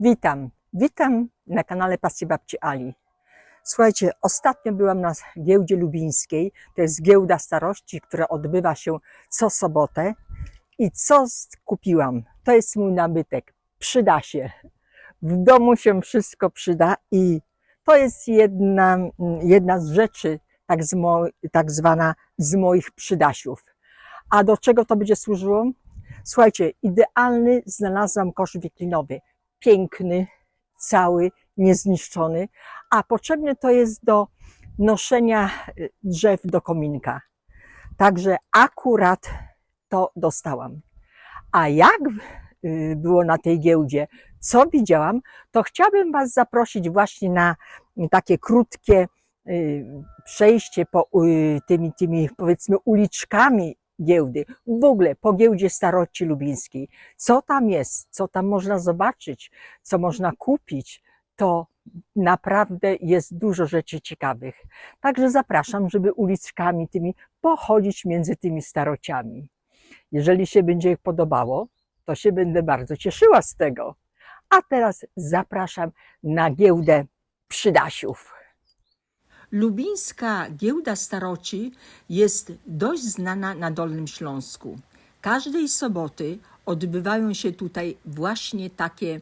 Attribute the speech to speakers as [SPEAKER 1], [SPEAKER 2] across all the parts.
[SPEAKER 1] Witam, witam na kanale Pasji Babci Ali. Słuchajcie, ostatnio byłam na giełdzie lubińskiej. To jest giełda starości, która odbywa się co sobotę. I co kupiłam? To jest mój nabytek. Przyda się. W domu się wszystko przyda i to jest jedna, jedna z rzeczy, tak, z mo, tak zwana z moich przydasiów. A do czego to będzie służyło? Słuchajcie, idealny znalazłam kosz wiklinowy. Piękny, cały, niezniszczony, a potrzebny to jest do noszenia y, drzew do kominka. Także akurat to dostałam. A jak y, było na tej giełdzie, co widziałam, to chciałabym Was zaprosić właśnie na takie krótkie y, przejście po tymi, tymi powiedzmy uliczkami giełdy, w ogóle po giełdzie staroci lubińskiej. Co tam jest, co tam można zobaczyć, co można kupić, to naprawdę jest dużo rzeczy ciekawych. Także zapraszam, żeby uliczkami tymi pochodzić między tymi starociami. Jeżeli się będzie podobało, to się będę bardzo cieszyła z tego. A teraz zapraszam na giełdę przydasiów.
[SPEAKER 2] Lubińska giełda staroci jest dość znana na Dolnym Śląsku. Każdej soboty odbywają się tutaj właśnie takie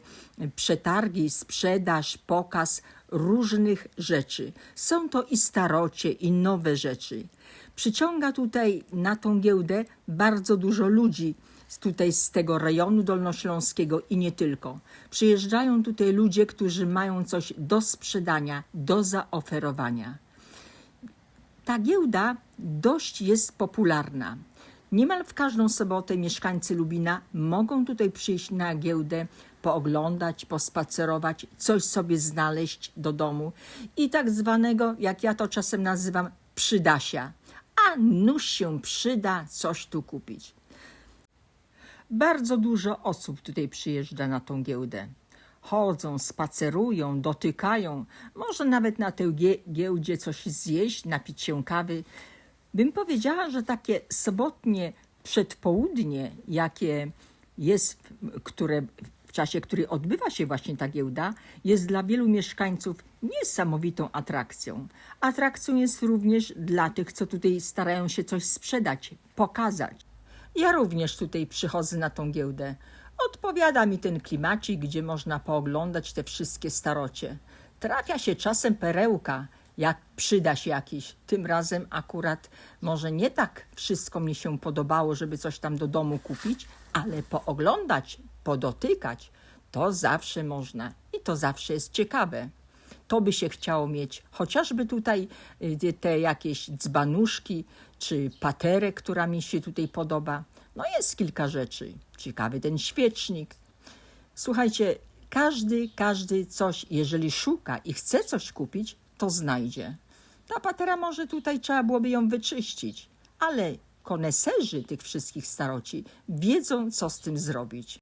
[SPEAKER 2] przetargi, sprzedaż, pokaz różnych rzeczy. Są to i starocie, i nowe rzeczy. Przyciąga tutaj na tą giełdę bardzo dużo ludzi tutaj z tego rejonu dolnośląskiego i nie tylko. Przyjeżdżają tutaj ludzie, którzy mają coś do sprzedania, do zaoferowania. Ta giełda dość jest popularna. Niemal w każdą sobotę mieszkańcy Lubina mogą tutaj przyjść na giełdę, pooglądać, pospacerować, coś sobie znaleźć do domu i tak zwanego, jak ja to czasem nazywam, przydasia. A nuż się przyda coś tu kupić. Bardzo dużo osób tutaj przyjeżdża na tą giełdę. Chodzą, spacerują, dotykają, może nawet na tej giełdzie coś zjeść, napić się kawy. Bym powiedziała, że takie sobotnie przedpołudnie, jakie jest, które, w czasie, który odbywa się właśnie ta giełda, jest dla wielu mieszkańców niesamowitą atrakcją. Atrakcją jest również dla tych, co tutaj starają się coś sprzedać, pokazać. Ja również tutaj przychodzę na tą giełdę. Odpowiada mi ten klimacik, gdzie można pooglądać te wszystkie starocie. Trafia się czasem perełka, jak przyda się jakiś. Tym razem akurat może nie tak wszystko mi się podobało, żeby coś tam do domu kupić, ale pooglądać, podotykać, to zawsze można i to zawsze jest ciekawe. To by się chciało mieć chociażby tutaj y, te jakieś dzbanuszki, czy paterę, która mi się tutaj podoba. No jest kilka rzeczy. Ciekawy ten świecznik. Słuchajcie, każdy, każdy coś, jeżeli szuka i chce coś kupić, to znajdzie. Ta patera może tutaj trzeba byłoby ją wyczyścić, ale koneserzy tych wszystkich staroci wiedzą, co z tym zrobić.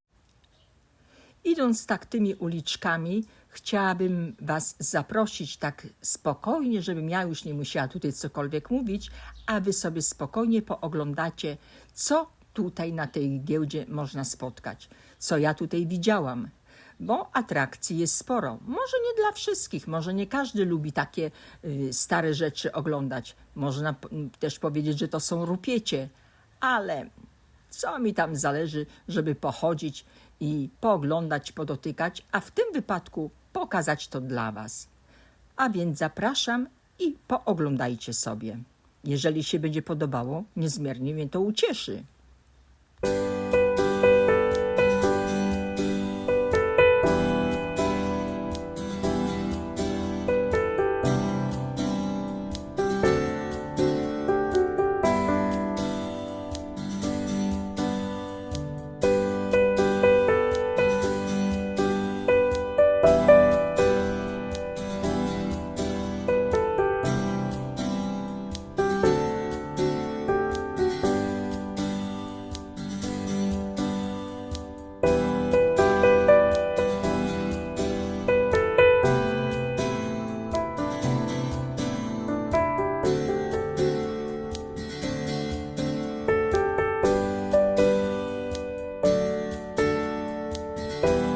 [SPEAKER 2] Idąc tak tymi uliczkami, chciałabym Was zaprosić tak spokojnie, żebym ja już nie musiała tutaj cokolwiek mówić, a Wy sobie spokojnie pooglądacie, co tutaj na tej giełdzie można spotkać, co ja tutaj widziałam, bo atrakcji jest sporo. Może nie dla wszystkich, może nie każdy lubi takie y, stare rzeczy oglądać. Można też powiedzieć, że to są rupiecie, ale co mi tam zależy, żeby pochodzić i pooglądać, podotykać, a w tym wypadku pokazać to dla Was. A więc zapraszam i pooglądajcie sobie. Jeżeli się będzie podobało, niezmiernie mnie to ucieszy. you thank you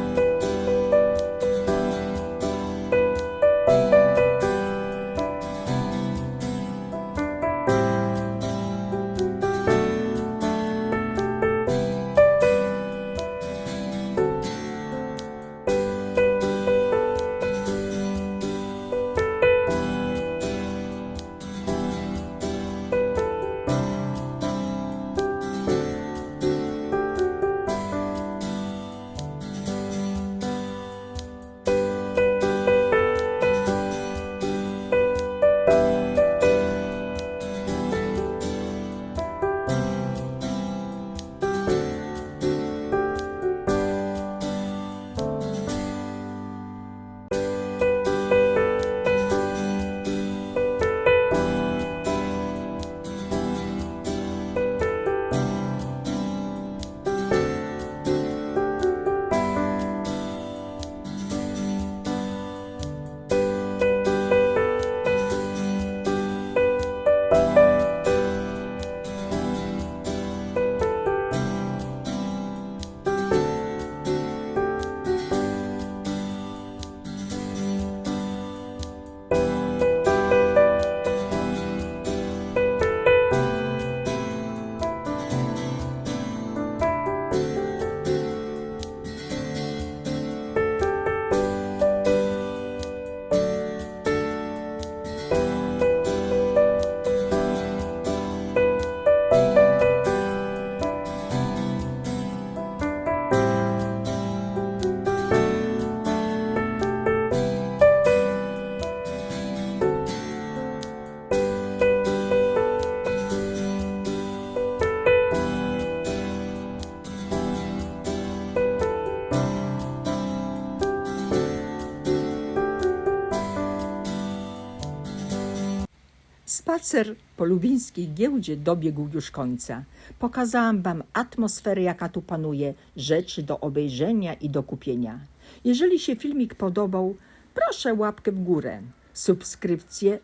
[SPEAKER 2] Spacer po lubińskiej giełdzie dobiegł już końca. Pokazałam Wam atmosferę, jaka tu panuje, rzeczy do obejrzenia i do kupienia. Jeżeli się filmik podobał, proszę łapkę w górę, subskrypcje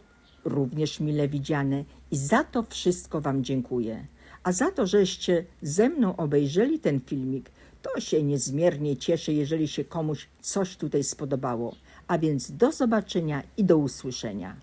[SPEAKER 2] również mile widziane i za to wszystko Wam dziękuję. A za to, żeście ze mną obejrzeli ten filmik, to się niezmiernie cieszę, jeżeli się komuś coś tutaj spodobało. A więc do zobaczenia i do usłyszenia.